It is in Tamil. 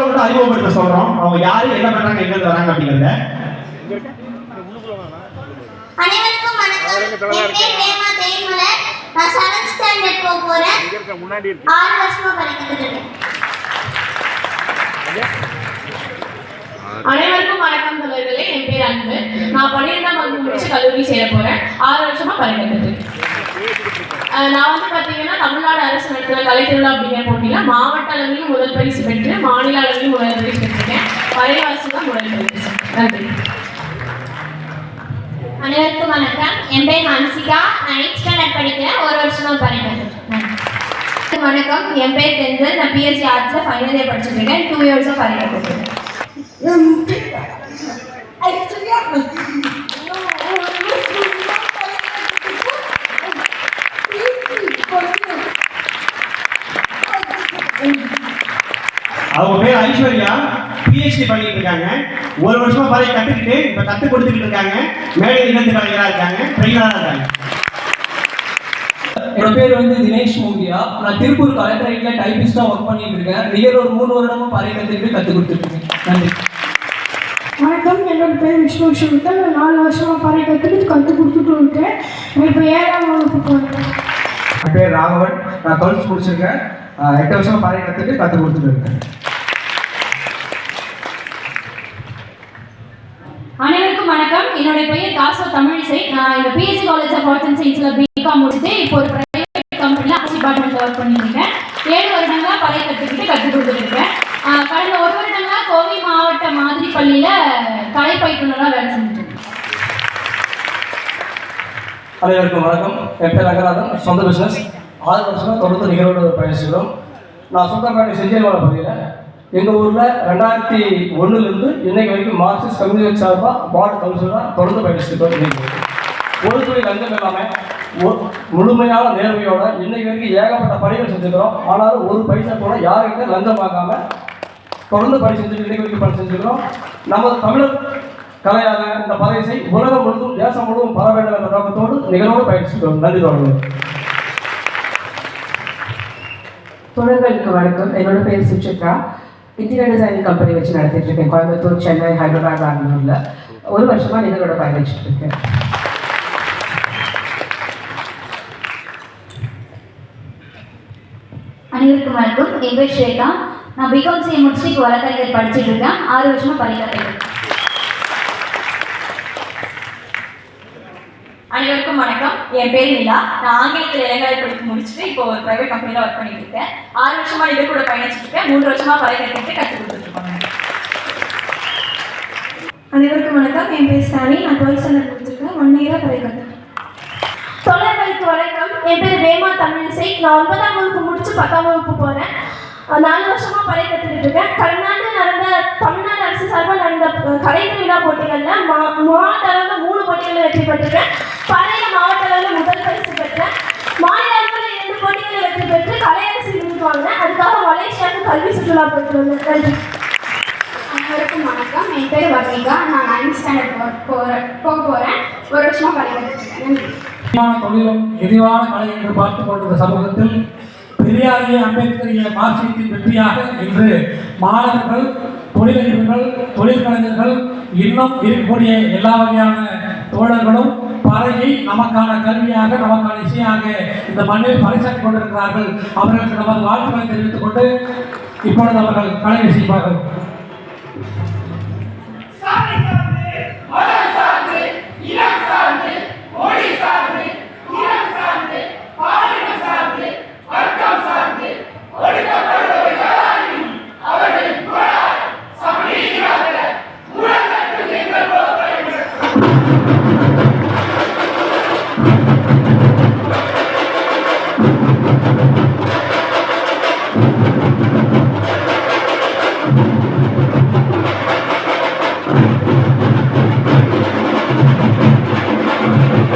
அறிமுகப்படுத்த சொல்றோம். அவங்க யாரு என்ன பண்றாங்க எங்க இருந்து வராங்க அப்படிங்கறத. அனைவருக்கும் வணக்கம். என் பேர் தேன்மலர். நான் செவன்த் ஸ்டாண்டர்ட் போக போறேன். முன்னாடி இருக்கு. ஆறு வருஷமா படிக்கிட்டு இருக்கேன். அனைவருக்கும் வணக்கம் தலைவர்களே என் பேர் அன்பு. நான் பன்னிரெண்டாம் வகுப்பு முடிச்சு கல்லூரி சேர போறேன். ஆறு வருஷமா படிக்கிறது நான் வந்து பார்த்தீங்கன்னா தமிழ்நாடு நடத்துகிற கலைத்திருவிழா அப்படிங்கிற போட்டியில் மாவட்ட அளவிலும் முதல் பரிசு பெற்று மாநில அளவிலும் முதல் பரிசு பெற்றிருக்கேன். பழையவாசி தான் முதல் பரிசு. நன்றி. அனைவருக்கும் வணக்கம். என் பேர் ஹன்சிகா. நான் எயிட் ஸ்டாண்டர்ட் படிக்கிறேன். ஒரு வருஷமா படிக்கிறேன் வணக்கம். என் பேர் தென்றல். நான் பிஎஸ்சி ஆர்ட்ஸில் ஃபைனல் இயர் படிச்சுட்டு இருக்கேன். டூ இயர்ஸாக படிக்கிறது அவங்க பேர் ஐஸ்வர்யா பிஹெச்டி பண்ணிட்டு இருக்காங்க. ஒரு வருஷமா பறைய கத்துக்கிட்டு இப்ப கத்து கொடுத்துக்கிட்டு இருக்காங்க. மேடை நிகழ்ச்சி கலைஞரா இருக்காங்க. ட்ரெயினரா இருக்காங்க. என்னோட பேர் வந்து தினேஷ் மூங்கியா நான் திருப்பூர் கலெக்டரேட்ல டைபிஸ்டா ஒர்க் பண்ணிட்டு இருக்கேன். நியர் ஒரு மூணு வருடமா பறை கத்துக்கிட்டு கத்து கொடுத்துட்டு இருக்கேன் நன்றி. வணக்கம். என்னோட பேர் விஷ்ணு விஷுத்தன் நான் நாலு வருஷமா பாறை கற்றுக்கிட்டு கற்றுக் கொடுத்துட்டு இருக்கேன். இப்போ ஏழாம் வகுப்பு போகிறேன் என் பேர் ராகவன். நான் டுவெல்த் முடிச்சிருக்கேன். எட்டு வருஷமா பாறை கற்றுட்டு கற்றுக் கொடுத்துட்டு இருக்கேன் அனைவருக்கும் வணக்கம் என்னுடைய பெயர் தாசோ தமிழிசை நான் இந்த BSc college of arts and சயின்ஸில் பிகாம் முடிச்சுட்டு இப்போ ஒரு பிரைவேட் கம்பெனியில் ஆர்ட்ஸ் டிபார்ட்மெண்ட்டில் ஒர்க் பண்ணியிருக்கேன். ஏழு வருடங்களா பழைய கற்றுக்கிட்டு கற்றுக் கொடுத்துட்டு இருக்கேன் கடந்த ஒரு வருடங்களா கோவை மாவட்ட மாதிரி பள்ளியில் கலை பயிற்றுனராக வேலை செஞ்சுட்டு அனைவருக்கும் வணக்கம். என் பேர் ரங்கநாதன் சொந்த பிஸ்னஸ் ஆறு வருஷமா தொடர்ந்து நிகழ்வோடு பயணிச்சுக்கிறோம். நான் சொந்தப்பேட்டை செஞ்சேரிமலை பகுதியில். எங்கள் ஊரில் ரெண்டாயிரத்தி ஒன்றுலேருந்து இன்னைக்கு வரைக்கும் மார்க்சிஸ்ட் கம்யூனிஸ்ட் சார்பாக வார்டு கவுன்சிலராக தொடர்ந்து பயணிச்சுட்டு ஒரு துறை லஞ்சம் இல்லாமல் முழுமையான நேர்மையோட இன்னைக்கு வரைக்கும் ஏகப்பட்ட பணிகள் செஞ்சுக்கிறோம் ஆனாலும் ஒரு பைசா கூட யாருக்கிட்ட லஞ்சம் வாங்காம தொடர்ந்து பணி செஞ்சுட்டு இன்னைக்கு வரைக்கும் பணி செஞ்சுக்கிறோம் நமது தமிழர் கலையான இந்த பதவிசை உலகம் முழுவதும் தேசம் முழுவதும் பர வேண்டும் என்ற நோக்கத்தோடு நிகழ்வோடு பயிற்சிக்கிறோம் நன்றி தொடர்ந்து தோழர்களுக்கு வணக்கம். என்னோட பேர் சுச்சித்ரா இன்டீரியர் டிசைனிங் கம்பெனி வச்சு நடத்திட்டு இருக்கேன் கோயம்புத்தூர் சென்னை ஹைதராபாத் பெங்களூர்ல. ஒரு வருஷமா நிகழோட பயணிச்சுட்டு இருக்கேன் அனைவருக்கும் வணக்கம். என் பேர் ஸ்வேதா நான் பிகாம் சிஏ முடிச்சு வழக்கறிஞர் படிச்சுட்டு இருக்கேன். ஆறு வருஷமா படிக்கிறேன் அனைவருக்கும் வணக்கம். என் பேர் நிலா. நான் ஆங்கிலத்தில் இளங்கலை படிப்பு முடிச்சுட்டு இப்போ ஒரு பிரைவேட் கம்பெனியில் ஒர்க் பண்ணிட்டு இருக்கேன். ஆறு வருஷமா நிகழ் கூட பயணிச்சுட்டு இருக்கேன். மூன்று வருஷமா பறை கற்றுக்கிட்டு கற்றுக் கொடுத்துட்டு இருக்கோம் அனைவருக்கும் வணக்கம். என் பேர் சாணி. நான் டுவெல்த் ஸ்டாண்டர்ட் முடிச்சிருக்கேன். ஒன் இயராக பாறை கற்றுக்கிறேன் தொழில்களுக்கு வணக்கம். என் பேர் வேமா தமிழிசை. நான் ஒன்பதாம் வகுப்பு முடிச்சு பத்தாம் வகுப்பு போறேன். அஹ் நாலு வருஷமா பறை கற்றுக்கிட்டு இருக்கேன். கடந்த ஆண்டு நடந்த தமிழ்நாடு அரசு சார்பாக நடந்த கலை திருவிழா போட்டிகளில் மா மாவட்ட அளவில் மூணு போட்டிகளில் வெற்றி பெற்றிருக்கேன் பறையில மாவட்ட அளவில் முதல் பரிசு பெற்றேன் மாநில அளவில் இரண்டு போட்டிகளில் வெற்றி பெற்று கலையரசு விருது வாங்கினேன் அதுக்காக மலேசியாவுக்கு கல்வி சுற்றுலா போயிட்டு வந்தேன். நன்றி. அனைவருக்கும் வணக்கம். என் பேர் வர்ணிகா. நான் நைன்த் ஸ்டாண்டர்ட் போகிறேன் போக போகிறேன் ஒரு வருஷமா படிக்கிட்டு இருக்கேன் நன்றி. விரிவான தொழிலும் விரிவான கலை என்று பார்த்துக் கொண்டிருந்த சமூகத்தில் பெரியாரிய அம்பேத்கரிய மார்க்சியத்தின் வெற்றியாக இன்று மாணவர்கள் தொழிலதிபர்கள் தொழிற்கலைஞர்கள் இன்னும் இருக்கக்கூடிய எல்லா வகையான தோழர்களும் பாறையை நமக்கான கல்வியாக நமக்கான இசையாக இந்த மண்ணில் பறைசாற்றி கொண்டிருக்கிறார்கள் அவர்களுக்கு நமது வாழ்த்துக்களை தெரிவித்துக் கொண்டு இப்பொழுது அவர்கள் கலை செய்வார்கள்